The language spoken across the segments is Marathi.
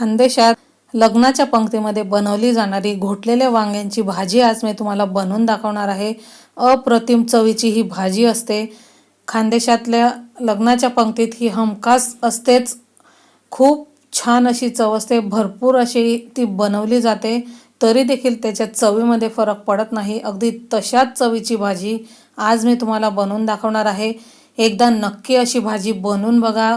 खानदेशात लग्नाच्या पंक्तीमध्ये बनवली जाणारी घोटलेल्या वांग्यांची भाजी आज मी तुम्हाला बनवून दाखवणार आहे. अप्रतिम चवीची ही भाजी असते. खानदेशातल्या लग्नाच्या पंक्तीत ही हमखास असतेच. खूप छान अशी चव असते. भरपूर अशी ती बनवली जाते. तरी देखील त्याच्या चवीमध्ये फरक पडत नाही. अगदी तशाच चवीची भाजी आज मी तुम्हाला बनवून दाखवणार आहे. एकदा नक्की अशी भाजी बनवून बघा.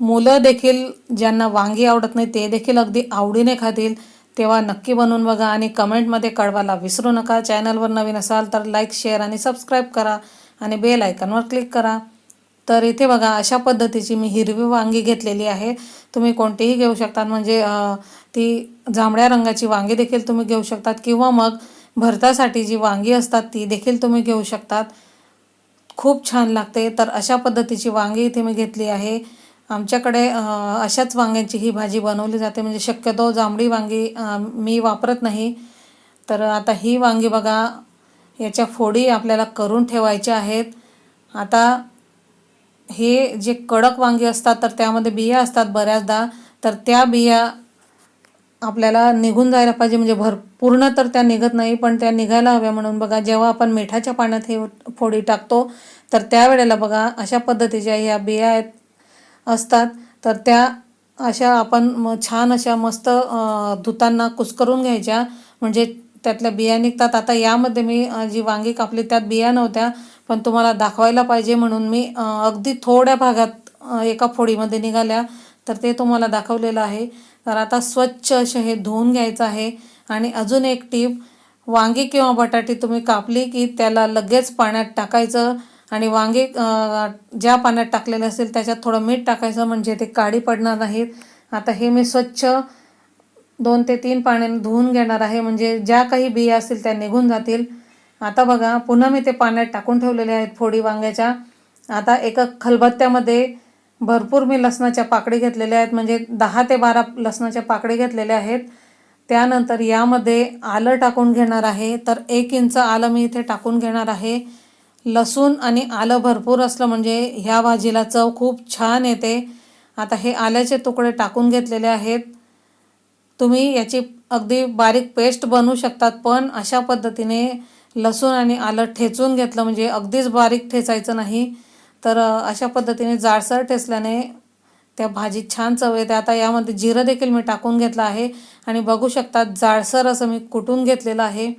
मुलं देखील ज्यांना वांगी आवडत नाही ते देखील अगदी आवडीने खातील. तेव्हा नक्की बनवून बघा आणि कमेंटमध्ये कळवायला विसरू नका. चॅनलवर नवीन असाल तर लाईक शेअर आणि सबस्क्राईब करा आणि बेल आयकॉनवर क्लिक करा. तर इथे बघा अशा पद्धतीची मी हिरवी वांगी घेतलेली आहे. तुम्ही कोणतीही घेऊ शकतात म्हणजे ती जांभळ्या रंगाची वांगी देखील तुम्ही घेऊ शकतात. किंवा मग भरतासाठी जी वांगी असतात ती देखील तुम्ही घेऊ शकतात. खूप छान लागते. तर अशा पद्धतीची वांगी इथे मी घेतली आहे. आमच्याकडे अशाच वांग्यांची ही भाजी बनवली जाते. म्हणजे शक्यतो जांभळी वांगी मी वापरत नाही. तर आता ही वांगी बघा याच्या फोडी आपल्याला करून ठेवायच्या आहेत. आता हे जे कडक वांगी असतात तर त्यामध्ये बिया असतात बऱ्याचदा. तर त्या बिया आपल्याला निघून जायला पाहिजे. म्हणजे भर पूर्ण तर त्या निघत नाही पण त्या निघायला हव्या म्हणून बघा जेव्हा आपण मिठाच्या पाण्यात हे फोडी टाकतो तर त्यावेळेला बघा अशा पद्धतीच्या ह्या बिया आहेत. असतात. तर त्या अशा आपण म छान अशा मस्त धुतांना धुताना कुस्करून घ्यायच्या. म्हणजे त्यातल्या बिया निघतात. आता यामध्ये मी जी वांगी कापली त्यात बिया नव्हत्या. पण तुम्हाला दाखवायला पाहिजे म्हणून मी अगदी थोड्या भागात एका फोडीमध्ये निघाल्या. तर ते तुम्हाला दाखवलेलं आहे. तर आता स्वच्छ असे हे धुवून घ्यायचं आहे. आणि अजून एक टीप वांगी किंवा बटाटी तुम्ही कापली की त्याला लगेच पाण्यात टाकायचं. आणि वांगे ज्या पाण्यात टाकलेले असेल त्याच्यात थोडं मीठ टाकायचं म्हणजे ते काळी पडणार नाहीत. आता हे मी स्वच्छ दोन ते तीन पाण्याने धुवून घेणार आहे. म्हणजे ज्या काही बिया असतील त्या निघून जातील. आता बघा पुन्हा मी ते पाण्यात टाकून ठेवलेले आहेत फोडी वांग्याच्या. आता एका खलबत्त्यामध्ये भरपूर मी लसणाच्या पाकळी घेतलेल्या आहेत. म्हणजे दहा ते बारा लसणाच्या पाकडी घेतलेल्या आहेत. त्यानंतर यामध्ये आलं टाकून घेणार आहे. तर एक इंच आलं मी इथे टाकून घेणार आहे. लसूण आणि आलं भरपूर असलं म्हणजे ह्या भाजीला चव खूप छान येते. आता हे आल्याचे तुकडे टाकून घेतलेले आहेत. तुम्ही याची अगदी बारीक पेस्ट बनवू शकतात पण अशा पद्धतीने लसूण आणि आलं ठेचून घेतलं म्हणजे अगदीच बारीक ठेचायचं नाही. तर अशा पद्धतीने जाडसर ठेचल्याने त्या भाजीत छान चव येते. आता यामध्ये जिरं देखील मी टाकून घेतलं आहे. आणि बघू शकतात जाडसर असं मी कुटून घेतलेलं आहे.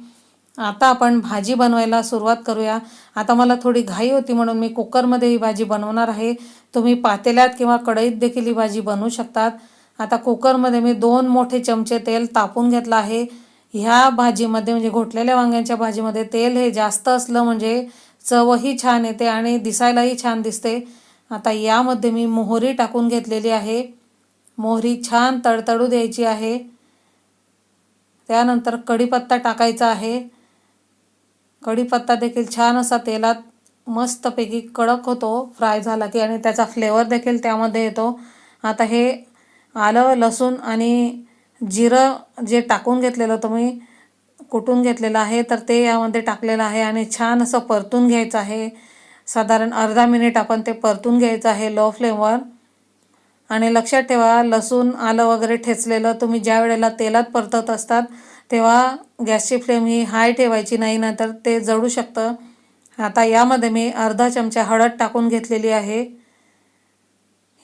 आता आपण भाजी बनवायला सुरुवात करूया. आता मला थोडी घाई होती म्हणून मी कुकरमध्ये ही भाजी बनवणार आहे. तुम्ही पातेल्यात किंवा कढईत देखील ही भाजी बनवू शकतात. आता कुकरमध्ये मी दोन मोठे चमचे तेल तापून घेतलं आहे. ह्या भाजीमध्ये म्हणजे घोटलेल्या वांग्यांच्या भाजीमध्ये तेल हे जास्त असलं म्हणजे चवही छान येते आणि दिसायलाही छान दिसते. आता यामध्ये मी मोहरी टाकून घेतलेली आहे. मोहरी छान तडतडू द्यायची आहे. त्यानंतर कढीपत्ता टाकायचा आहे. कढीपत्ता देखील छान असा तेलात मस्तपैकी कडक होतो फ्राय झाला की आणि त्याचा फ्लेवर देखील त्यामध्ये येतो. आता हे आलं लसूण आणि जिरं जे टाकून घेतलेलं होतं मी कुटून घेतलेलं आहे तर ते यामध्ये टाकलेलं आहे आणि छान असं परतून घ्यायचं आहे. साधारण अर्धा मिनिट आपण ते परतून घ्यायचं आहे लो फ्लेमवर आणि लक्षात ठेवा लसूण आलं वगैरे ठेचलेलं तुम्ही ज्या वेळेला तेलात परतत असतात तेव्हा गॅसची फ्लेम ही हाय ठेवायची नाही नंतर ते जळू शकतं. आता यामध्ये मी अर्धा चमचा हळद टाकून घेतलेली आहे.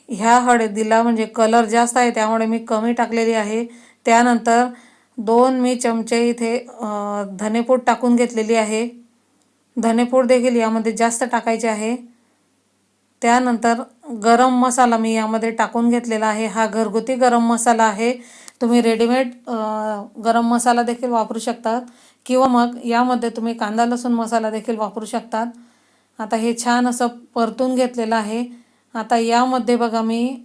ह्या हळदीला म्हणजे कलर जास्त आहे त्यामुळे मी कमी टाकलेली आहे. त्यानंतर दोन मी चमचे इथे धनेपूड टाकून घेतलेली आहे. धनेपूड देखील यामध्ये जास्त टाकायचे आहे. त्यानंतर गरम मसाला मी यामध्ये टाकून घेतलेला आहे. हा घरगुती गरम मसाला आहे. तुम्ही रेडीमेड गरम मसाला देखील वापरू शकतात. किंवा मग यामध्ये तुम्ही कांदा लसूण मसाला देखील वापरू शकतात. आता हे छान असं परतून घेतलेलं आहे. आता यामध्ये बघा मी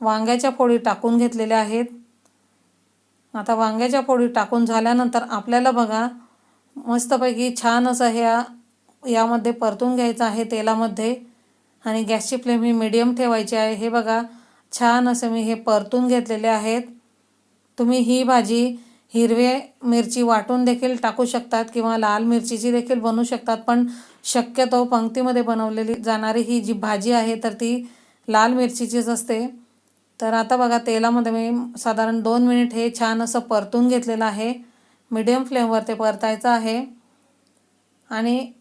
वांग्याच्या फोडी टाकून घेतलेल्या आहेत. आता वांग्याच्या फोडी टाकून झाल्यानंतर आपल्याला बघा मस्तपैकी छान असं ह्या यामध्ये परतून घ्यायचं आहे तेलामध्ये. आणि गॅसची फ्लेम ही मिडियम ठेवायची आहे. हे बघा छान असं मी हे परतून घेतलेले आहेत. तुम्ही ही भाजी हिरवे मिरची वाटून देखील टाकू शकतात किंवा लाल मिरचीची देखील बनवू शकतात पण शक्यतो पंक्तीमध्ये बनवलेली जाणारी ही जी भाजी आहे तर ती लाल मिरचीचीच असते. तर आता बघा तेलामध्ये मी साधारण दोन मिनिट हे छान असं परतून घेतलेलं आहे. मीडियम फ्लेमवर ते परतायचं आहे. आणि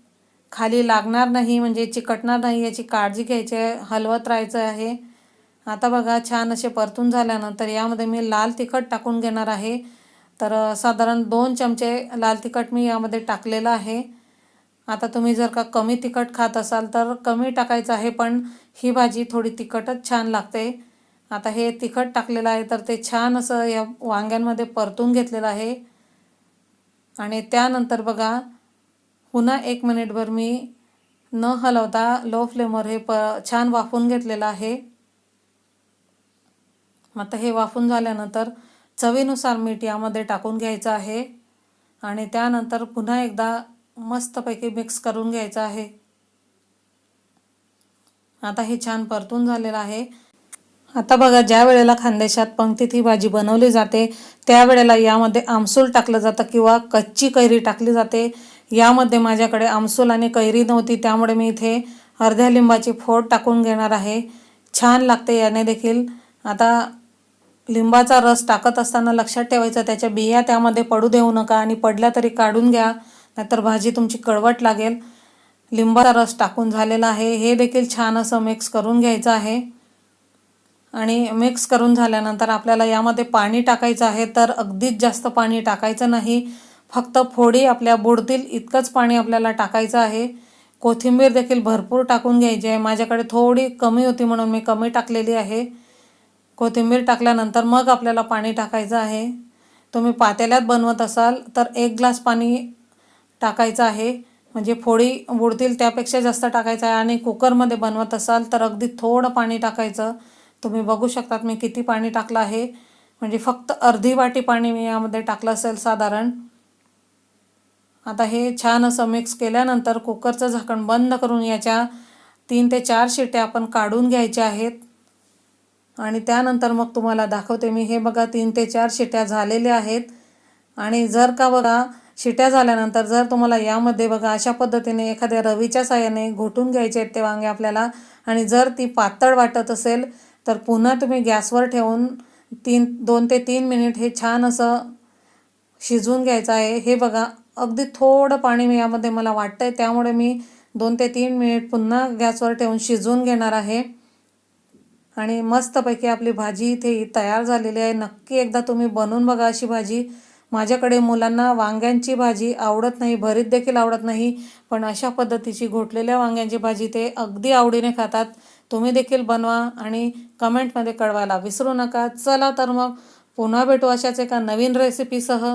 खाली लागणार नाही म्हणजे चिकटणार नाही याची काळजी घ्यायची आहे हलवत राहायचं आहे. आता बघा छान असे परतून झाल्यानंतर यामध्ये मी लाल तिखट टाकून घेणार आहे. तर साधारण दोन चमचे लाल तिखट मी यामध्ये टाकलेलं आहे. आता तुम्ही जर का कमी तिखट खात असाल तर कमी टाकायचं आहे पण ही भाजी थोडी तिखटच छान लागते. आता हे तिखट टाकलेलं आहे तर ते छान असं या वांग्यांमध्ये परतून घेतलेलं आहे. आणि त्यानंतर बघा पुन्हा एक मिनिटभर मी न हलवता लो फ्लेमवर हे प छान वाफून घेतलेलं आहे. आता हे वाफून झाल्यानंतर चवीनुसार मीठ यामध्ये टाकून घ्यायचं आहे. आणि त्यानंतर पुन्हा एकदा मस्तपैकी मिक्स करून घ्यायचं आहे. आता हे छान परतून झालेलं आहे. आता बघा ज्या वेळेला खानदेशात पंक्तीत ही भाजी बनवली जाते त्यावेळेला यामध्ये आमसूल टाकलं जातं किंवा कच्ची कैरी टाकली जाते. यामध्ये माझ्याकडे आमसूल आणि कैरी नव्हती त्यामुळे मी इथे अर्ध्या लिंबाची फोड टाकून घेणार आहे. छान लागते याने देखील. आता लिंबाचा रस टाकत असताना लक्षात ठेवायचं त्याच्या बिया त्यामध्ये पडू देऊ नका आणि पडल्या तरी काढून घ्या नाहीतर भाजी तुमची कडवट लागेल. लिंबाचा रस टाकून झालेला आहे. हे देखील छान असं मिक्स करून घ्यायचं आहे. आणि मिक्स करून झाल्यानंतर आपल्याला यामध्ये पाणी टाकायचं आहे तर अगदीच जास्त पाणी टाकायचं नाही. फक्त फोडी आपल्या बुडतील इतकंच पाणी आपल्याला टाकायचं आहे. कोथिंबीर देखील भरपूर टाकून घ्यायची आहे. माझ्याकडे थोडी कमी होती म्हणून मी कमी टाकलेली आहे. कोथिंबीर टाकल्यानंतर मग आपल्याला पाणी टाकायचं आहे. तुम्ही पातेल्यात बनवत असाल तर एक ग्लास पाणी टाकायचं आहे. म्हणजे फोडी बुडतील त्यापेक्षा जास्त टाकायचं आहे. आणि कुकरमध्ये बनवत असाल तर अगदी थोडं पाणी टाकायचं. तुम्ही बघू शकतात मी किती पाणी टाकलं आहे. म्हणजे फक्त अर्धी वाटी पाणी मी यामध्ये टाकलं असेल साधारण. आता हे छान असं मिक्स केल्यानंतर कुकरचं झाकण बंद करून याच्या तीन ते चार शिट्या आपण काढून घ्यायच्या आहेत. आणि त्यानंतर मग तुम्हाला दाखवते मी. हे बघा तीन ते चार शिट्या झालेल्या आहेत. आणि जर का बघा शिट्या झाल्यानंतर जर तुम्हाला यामध्ये बघा अशा पद्धतीने एखाद्या रवीच्या साह्याने घोटून घ्यायचे आहेत ते वांगे आपल्याला आणि जर ती पातळ वाटत असेल तर पुन्हा तुम्ही गॅसवर ठेवून तीन दोन ते तीन मिनिट हे छान असं शिजवून घ्यायचं आहे. हे बघा अगदी थोडं पाणी मी यामध्ये मला वाटतं आहे त्यामुळे मी दोन ते तीन मिनिट पुन्हा गॅसवर ठेवून शिजवून घेणार आहे. आणि मस्तपैकी आपली भाजी इथे तयार झालेली आहे. नक्की एकदा तुम्ही बनवून बघा अशी भाजी. माझ्याकडे मुलांना वांग्यांची भाजी आवडत नाही भरीत देखील आवडत नाही पण अशा पद्धतीची घोटलेल्या वांग्यांची भाजी ते अगदी आवडीने खातात. तुम्ही देखील बनवा आणि कमेंटमध्ये कळवायला विसरू नका. चला तर मग पुन्हा भेटू अशाच एका नवीन रेसिपीसह